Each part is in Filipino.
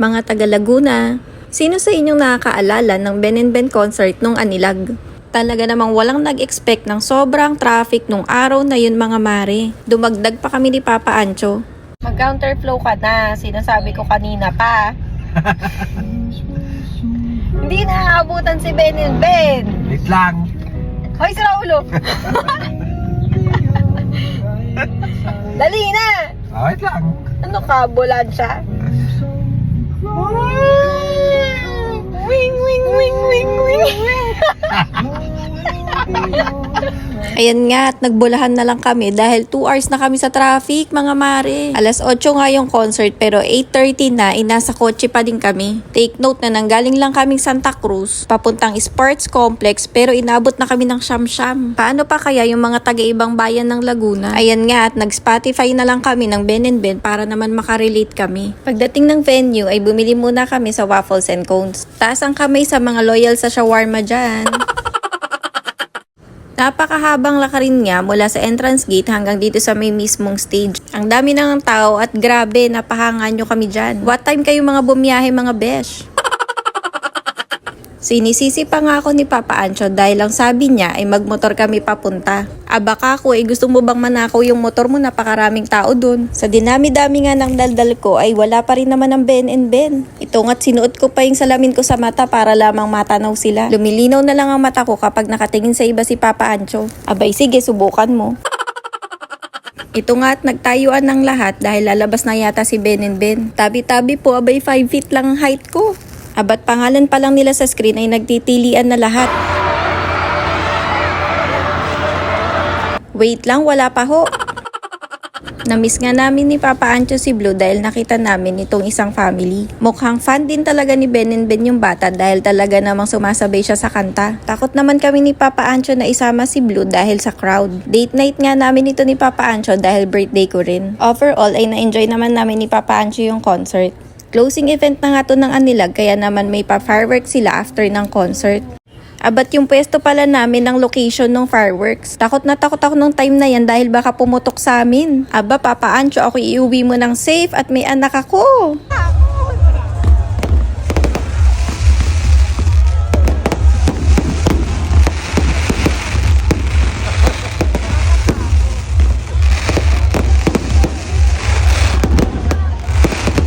Mga taga Laguna, sino sa inyong nakakaalala ng Ben and Ben concert nung Anilag? Talaga namang walang nag-expect ng sobrang traffic nung araw na yun mga mare. Dumagdag pa kami ni Papa Ancho. Mag-counterflow ka na, sinasabi ko kanina pa. Hindi na aabutan si Ben and Ben. Wait lang. Hoy, sira ulo! Dali na! Ah, wait lang. Ano ka, siya? Wing, wing, wing, wing, wing. Ayan nga, at nagbulahan na lang kami dahil 2 hours na kami sa traffic, mga mare. Alas 8 nga yung concert pero 8.30 na, inasa kotse pa din kami. Take note na nanggaling lang kaming Santa Cruz, papuntang sports complex pero inabot na kami ng Shamsham. Paano pa kaya yung mga taga-ibang bayan ng Laguna? Ayan nga, at nag-Spotify na lang kami ng Ben and Ben para naman makarelate kami. Pagdating ng venue ay bumili muna kami sa waffles and cones. Taas ang kamay sa mga loyal sa shawarma dyan. Napakahabang lakarin nga mula sa entrance gate hanggang dito sa may mismong stage. Ang dami ng tao at grabe, napahangan nyo kami dyan. What time kayo mga bumiyahe mga besh? Sinisisi pa nga ako ni Papa Ancho dahil lang sabi niya ay magmotor kami papunta. Aba ka ko, eh gusto mo bang manakaw yung motor mo napakaraming tao dun? Sa dinami-dami nga ng daldal ko ay wala pa rin naman ang Ben and Ben. Ito nga't sinuot ko pa yung salamin ko sa mata para lamang matanaw sila. Lumilinaw na lang ang mata ko kapag nakatingin sa iba si Papa Ancho. Abay sige, subukan mo. Ito nga at nagtayuan ng lahat dahil lalabas na yata si Ben and Ben. Tabi-tabi po, abay 5 feet lang ang height ko. Abat pangalan pa lang nila sa screen ay nagtitilian na lahat. Wait lang, wala pa ho. Namiss nga namin ni Papa Ancho si Blue dahil nakita namin itong isang family. Mukhang fan din talaga ni Ben and Ben yung bata dahil talaga namang sumasabay siya sa kanta. Takot naman kami ni Papa Ancho na isama si Blue dahil sa crowd. Date night nga namin ito ni Papa Ancho dahil birthday ko rin. Overall ay na-enjoy naman namin ni Papa Ancho yung concert. Closing event na nga to ng Anilag kaya naman may pa-fireworks sila after ng concert. Abat yung pwesto pala namin ng location ng fireworks. Takot na takot ako nung time na yan dahil baka pumutok sa amin. Aba, Papa Ancho, ako iuwi mo ng safe at may anak ako.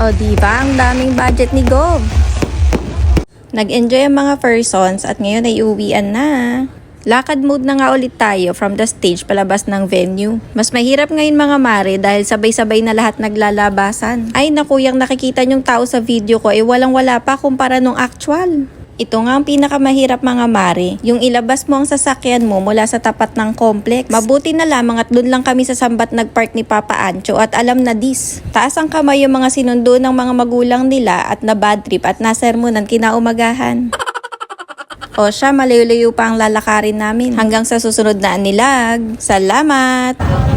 O diba, ang daming budget ni Gov. Nag-enjoy ang mga persons at ngayon ay uwian na. Lakad mode na nga ulit tayo from the stage palabas ng venue. Mas mahirap ngayon mga mare dahil sabay-sabay na lahat naglalabasan. Ay naku, yung nakikita nyong tao sa video ko ay walang-wala pa kumpara nung actual. Ito nga ang pinakamahirap mga mare, yung ilabas mo ang sasakyan mo mula sa tapat ng complex. Mabuti na lamang at doon lang kami sa sambat nagpark ni Papa Ancho at alam na dis. Taas ang kamay yung mga sinundo ng mga magulang nila at na bad trip at nasermonan kinaumagahan. O siya, malayo-layo pa ang lalakarin namin. Hanggang sa susunod na anilag. Salamat!